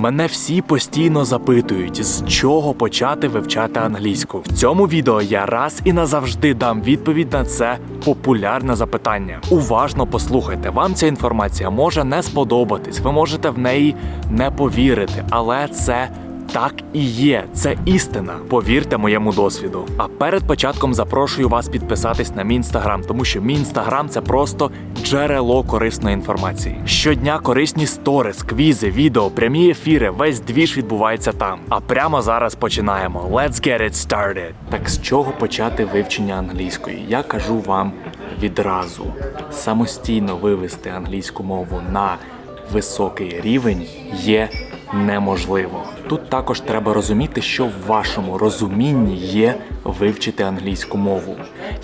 Мене всі постійно запитують, з чого почати вивчати англійську. В цьому відео я раз і назавжди дам відповідь на це популярне запитання. Уважно послухайте, вам ця інформація може не сподобатись, ви можете в неї не повірити, але це. Так і є, це істина. Повірте моєму досвіду. А перед початком запрошую вас підписатись на мій інстаграм, тому що мій інстаграм це просто джерело корисної інформації. Щодня корисні сторіс, квізи, відео, прямі ефіри. Весь двіж відбувається там. А прямо зараз починаємо. Let's get it started. Так з чого почати вивчення англійської? Я кажу вам відразу: самостійно вивести англійську мову на високий рівень є неможливо. Тут також треба розуміти, що в вашому розумінні є вивчити англійську мову.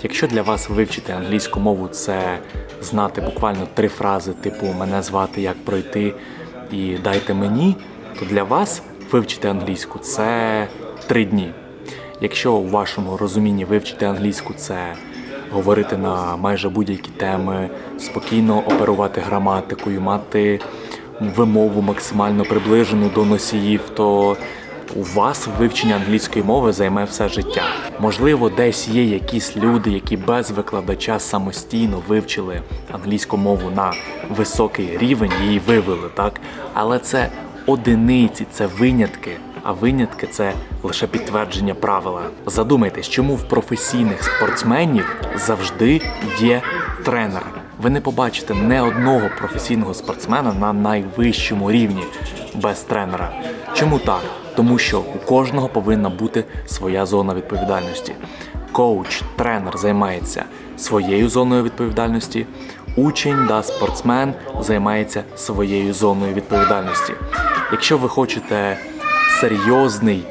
Якщо для вас вивчити англійську мову це знати буквально три фрази, типу мене звати, як пройти і дайте мені, то для вас вивчити англійську це три дні. Якщо у вашому розумінні вивчити англійську це говорити на майже будь-які теми, спокійно оперувати граматикою, мати вимову максимально приближену до носіїв, то у вас вивчення англійської мови займе все життя. Можливо, десь є якісь люди, які без викладача самостійно вивчили англійську мову на високий рівень, її вивели, так? Але це одиниці, це винятки. А винятки це лише підтвердження правила. Задумайтесь, чому в професійних спортсменів завжди є тренер. Ви не побачите не одного професійного спортсмена на найвищому рівні без тренера. Чому так? Тому що у кожного повинна бути своя зона відповідальності. Коуч, тренер займається своєю зоною відповідальності. Учень да спортсмен займається своєю зоною відповідальності. Якщо ви хочете серйозний,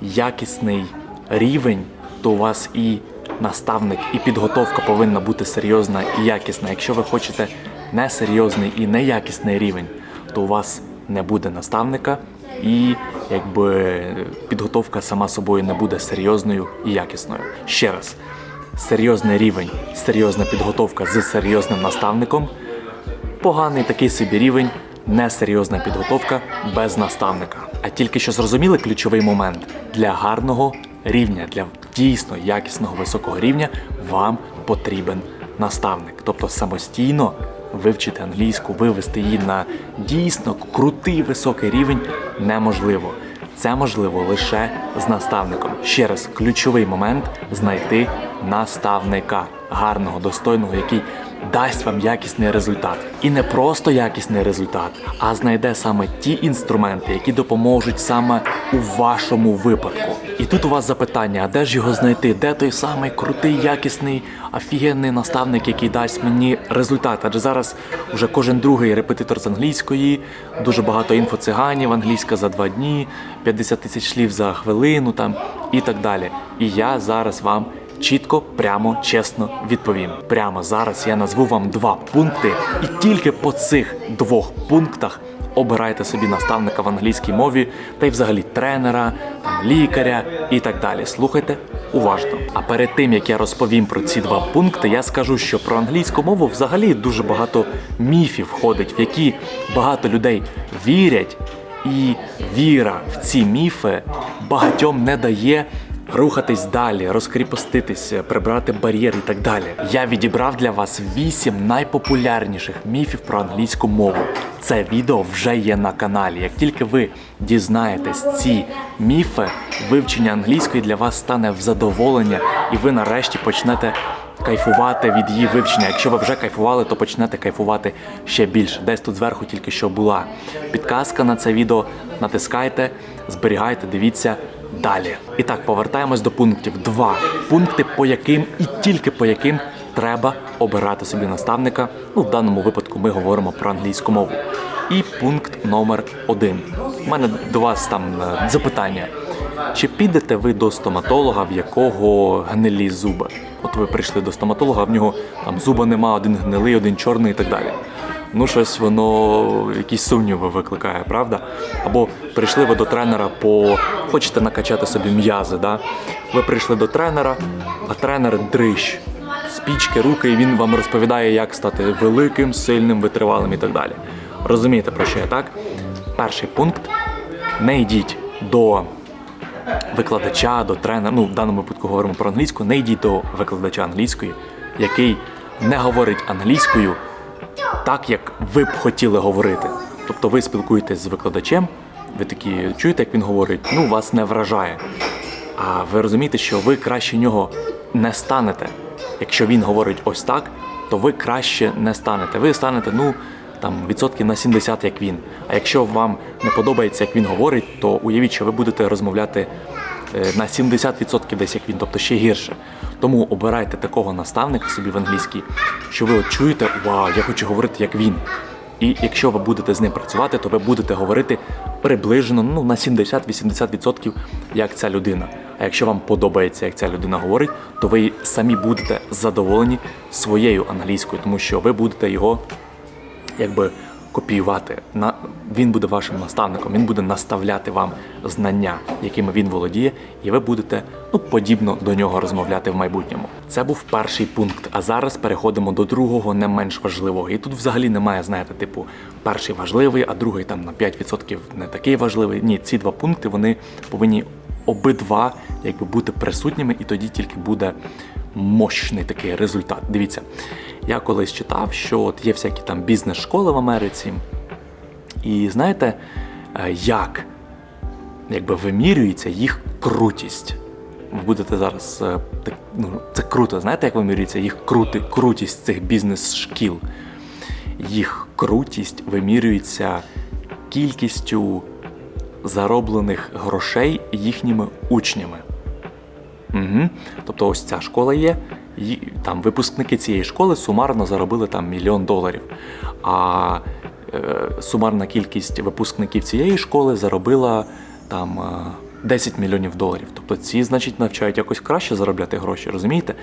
якісний рівень, то у вас і наставник, і підготовка повинна бути серйозна і якісна. Якщо ви хочете несерйозний і неякісний рівень, то у вас не буде наставника, і якби підготовка сама собою не буде серйозною і якісною. Ще раз, серйозний рівень, серйозна підготовка з серйозним наставником поганий такий собі рівень, несерйозна підготовка без наставника. А тільки що зрозуміли ключовий момент для гарного рівня, для дійсно якісного високого рівня вам потрібен наставник. Тобто самостійно вивчити англійську, вивести її на дійсно крутий високий рівень неможливо. Це можливо лише з наставником. Ще раз, ключовий момент знайти наставника гарного, достойного, який дасть вам якісний результат. І не просто якісний результат, а знайде саме ті інструменти, які допоможуть саме у вашому випадку. І тут у вас запитання: а де ж його знайти? Де той самий крутий, якісний, офігенний наставник, який дасть мені результат? Адже зараз вже кожен другий репетитор з англійської, дуже багато інфоциганів, англійська за два дні, 50 тисяч слів за хвилину там і так далі. І я зараз вам чітко, прямо, чесно відповім. Прямо зараз я назву вам два пункти, і тільки по цих двох пунктах обирайте собі наставника в англійській мові та й взагалі тренера, лікаря і так далі. Слухайте уважно. А перед тим як я розповім про ці два пункти, я скажу, що про англійську мову взагалі дуже багато міфів ходить, в які багато людей вірять. І віра в ці міфи багатьом не дає рухатись далі, розкріпоститися, прибрати бар'єр і так далі. Я відібрав для вас вісім найпопулярніших міфів про англійську мову. Це відео вже є на каналі. Як тільки ви дізнаєтесь ці міфи, вивчення англійської для вас стане в задоволення, і ви нарешті почнете кайфувати від її вивчення. Якщо ви вже кайфували, то почнете кайфувати ще більше. Десь тут зверху тільки що була підказка на це відео. Натискайте, зберігайте, дивіться далі. І так, повертаємось до пунктів. Два пункти, по яким і тільки по яким треба обирати собі наставника. Ну, в даному випадку ми говоримо про англійську мову. І пункт номер один. У мене до вас там е, запитання. Чи підете ви до стоматолога, в якого гнилі зуби? От ви прийшли до стоматолога, в нього там зуба нема, один гнилий, один чорний і так далі. Ну, щось воно якісь сумніви викликає, правда? Або прийшли ви до тренера по хочете накачати собі м'язи, да? Ви прийшли до тренера, а тренер дрищ. Спічки, руки, і він вам розповідає, як стати великим, сильним, витривалим і так далі. Розумієте, про що я так? Перший пункт не йдіть до викладача, до тренера, ну в даному випадку говоримо про англійську, не йдіть до викладача англійської, який не говорить англійською так, як ви б хотіли говорити. Тобто ви спілкуєтесь з викладачем, ви такі чуєте, як він говорить, ну вас не вражає. А ви розумієте, що ви краще нього не станете. Якщо він говорить ось так, то ви краще не станете. Ви станете, ну там відсотків на 70, як він. А якщо вам не подобається, як він говорить, то уявіть, що ви будете розмовляти е, на 70% десь як він, тобто ще гірше. Тому обирайте такого наставника собі в англійській, що ви от чуєте, вау, я хочу говорити як він. І якщо ви будете з ним працювати, то ви будете говорити приближно ну, на 70-80% як ця людина. А якщо вам подобається, як ця людина говорить, то ви самі будете задоволені своєю англійською, тому що ви будете його якби копіювати. На він буде вашим наставником, він буде наставляти вам знання, якими він володіє, і ви будете ну подібно до нього розмовляти в майбутньому. Це був перший пункт. А зараз переходимо до другого, не менш важливого. І тут взагалі немає, знаєте, типу, перший важливий, а другий там на 5% не такий важливий. Ні, ці два пункти вони повинні обидва якби бути присутніми, і тоді тільки буде мощний такий результат. Дивіться, я колись читав, що от є всякі там бізнес-школи в Америці, і знаєте, е, як якби вимірюється їх крутість. Ви будете зараз е, так, ну, це круто. Знаєте, як вимірюється їх крути, крутість цих бізнес-шкіл? Їх крутість вимірюється кількістю зароблених грошей їхніми учнями. Угу. Тобто ось ця школа є, і там випускники цієї школи сумарно заробили там мільйон доларів. А е, сумарна кількість випускників цієї школи заробила там е, 10 мільйонів доларів. Тобто ці, значить, навчають якось краще заробляти гроші, розумієте?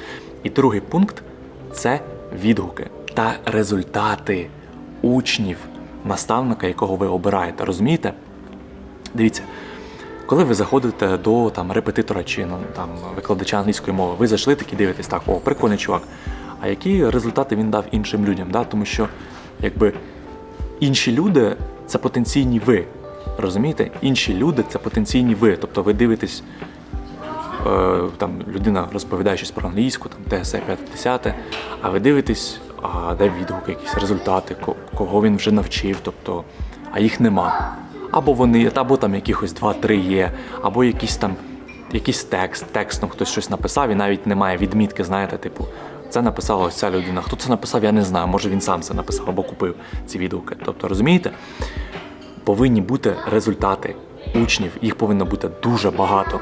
І другий пункт це відгуки та результати учнів, наставника, якого ви обираєте. Розумієте? Дивіться, коли ви заходите до там, репетитора чи ну, там, викладача англійської мови, ви зайшли такі дивитесь, так, о, прикольний чувак. А які результати він дав іншим людям? Да? Тому що якби інші люди це потенційні ви. Розумієте? Інші люди це потенційні ви. Тобто ви дивитесь, е, там людина розповідає щось про англійську, там п'яте, десяте, а ви дивитесь, а де відгуки, якісь результати, кого він вже навчив, тобто, а їх нема. Або вони, або там якихось два-три є, або якийсь там якийсь текст, текстом хтось щось написав і навіть немає відмітки, знаєте, типу, це написала ось ця людина. Хто це написав, я не знаю. Може він сам це написав або купив ці відгуки. Тобто, розумієте? повинні бути результати учнів, їх повинно бути дуже багато.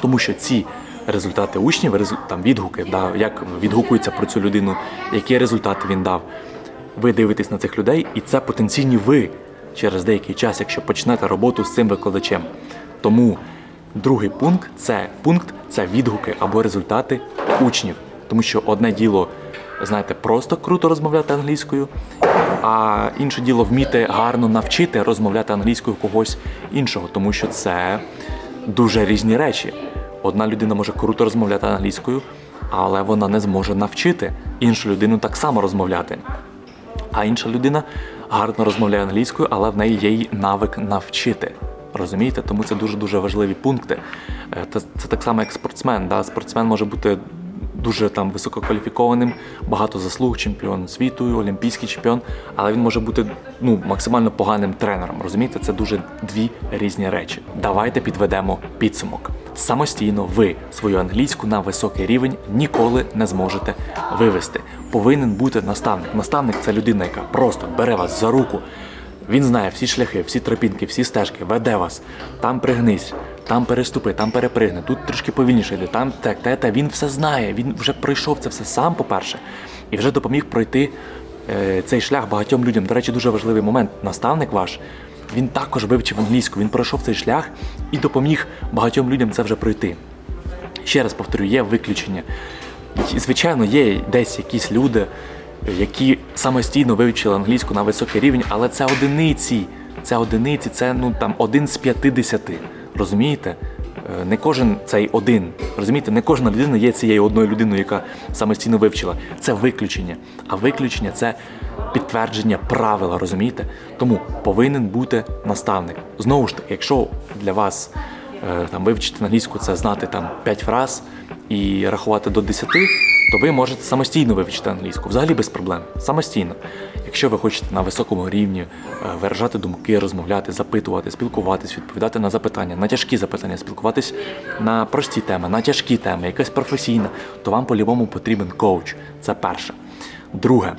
Тому що ці результати учнів, там відгуки, да, як відгукуються про цю людину, які результати він дав. Ви дивитесь на цих людей, і це потенційні ви через деякий час, якщо почнете роботу з цим викладачем. Тому другий пункт це пункт це відгуки або результати учнів. Тому що одне діло, знаєте, просто круто розмовляти англійською, а інше діло вміти гарно навчити розмовляти англійською когось іншого, тому що це дуже різні речі. Одна людина може круто розмовляти англійською, але вона не зможе навчити іншу людину так само розмовляти. А інша людина гарно розмовляє англійською, але в неї є й навик навчити. Розумієте? Тому це дуже дуже важливі пункти. Це, це так само, як спортсмен. Да? Спортсмен може бути дуже там висококваліфікованим, багато заслуг, чемпіон світу, олімпійський чемпіон, але він може бути ну, максимально поганим тренером. Розумієте, це дуже дві різні речі. Давайте підведемо підсумок. Самостійно ви свою англійську на високий рівень ніколи не зможете вивести. Повинен бути наставник. Наставник це людина, яка просто бере вас за руку. Він знає всі шляхи, всі тропінки, всі стежки, веде вас. Там пригнись, там переступи, там перепригни, тут трішки повільніше йди, там так, те, те. Він все знає. Він вже пройшов це все сам, по-перше, і вже допоміг пройти е, цей шлях багатьом людям. До речі, дуже важливий момент. Наставник ваш. Він також вивчив англійську, він пройшов цей шлях і допоміг багатьом людям це вже пройти. Ще раз повторю, є виключення. Звичайно, є десь якісь люди, які самостійно вивчили англійську на високий рівень, але це одиниці. Це одиниці, це ну там один з 50. Розумієте? Е, не кожен цей один. Розумієте, не кожна людина є цією одною людиною, яка самостійно вивчила. Це виключення. А виключення це підтвердження правила, розумієте? Тому повинен бути наставник. Знову ж таки, якщо для вас е, там вивчити англійську це знати там 5 фраз і рахувати до 10, то ви можете самостійно вивчити англійську, взагалі без проблем. Самостійно. Якщо ви хочете на високому рівні е, виражати думки, розмовляти, запитувати, спілкуватись, відповідати на запитання, на тяжкі запитання, спілкуватись на прості теми, на тяжкі теми, якась професійна, то вам по-любому потрібен коуч. Це перше. Друге,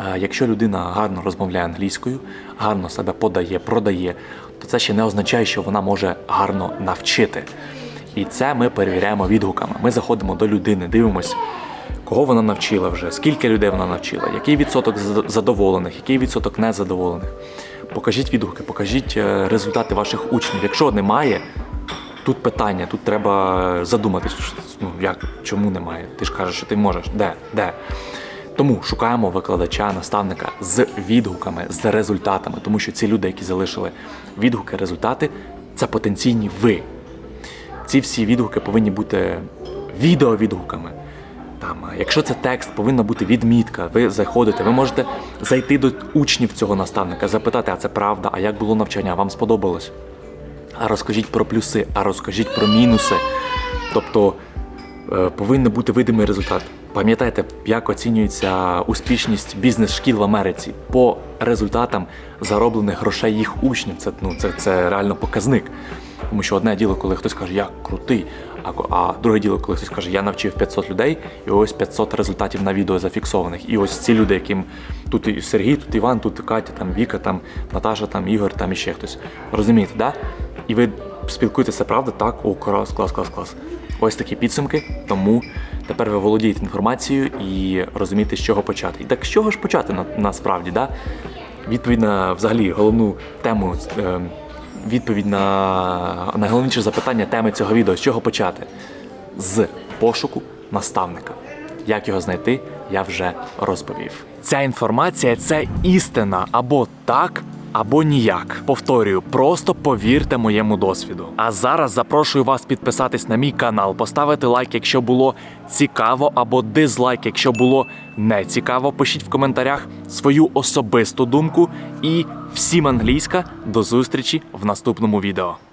Е, Якщо людина гарно розмовляє англійською, гарно себе подає, продає, то це ще не означає, що вона може гарно навчити. І це ми перевіряємо відгуками. Ми заходимо до людини, дивимось, кого вона навчила вже, скільки людей вона навчила, який відсоток задоволених, який відсоток незадоволених. Покажіть відгуки, покажіть е, результати ваших учнів. Якщо немає, тут питання, тут треба задуматись, ну як, чому немає? Ти ж кажеш, що ти можеш. Де? Де? Тому шукаємо викладача, наставника з відгуками, з результатами, тому що ці люди, які залишили відгуки, результати, це потенційні ви. Ці всі відгуки повинні бути відеовідгуками. Там, якщо це текст, повинна бути відмітка. Ви заходите, ви можете зайти до учнів цього наставника, запитати, а це правда, а як було навчання, вам сподобалось? А розкажіть про плюси, а розкажіть про мінуси. Тобто е, повинен бути видимий результат. Пам'ятайте, як оцінюється успішність бізнес-шкіл в Америці по результатам зароблених грошей їх учнів. Це, ну, це, це реально показник. Тому що одне діло, коли хтось каже, я крутий, а, а друге діло, коли хтось каже, я навчив 500 людей, і ось 500 результатів на відео зафіксованих. І ось ці люди, яким тут і Сергій, тут Іван, тут Катя, там Віка, там Наташа, там Ігор, там іще хтось. Розумієте, да? І ви спілкуєтеся, правда? Так, о, клас, клас, клас, клас. Ось такі підсумки. Тому тепер ви володієте інформацією і розумієте, з чого почати. І так з чого ж почати на, насправді, да? Відповідь на взагалі головну тему, е, відповідь на найголовніше запитання теми цього відео, з чого почати? З пошуку наставника. Як його знайти, я вже розповів. Ця інформація це істина або так, або ніяк. Повторюю, просто повірте моєму досвіду. А зараз запрошую вас підписатись на мій канал, поставити лайк, якщо було цікаво, або дизлайк, якщо було не цікаво. Пишіть в коментарях свою особисту думку і всім англійська. До зустрічі в наступному відео.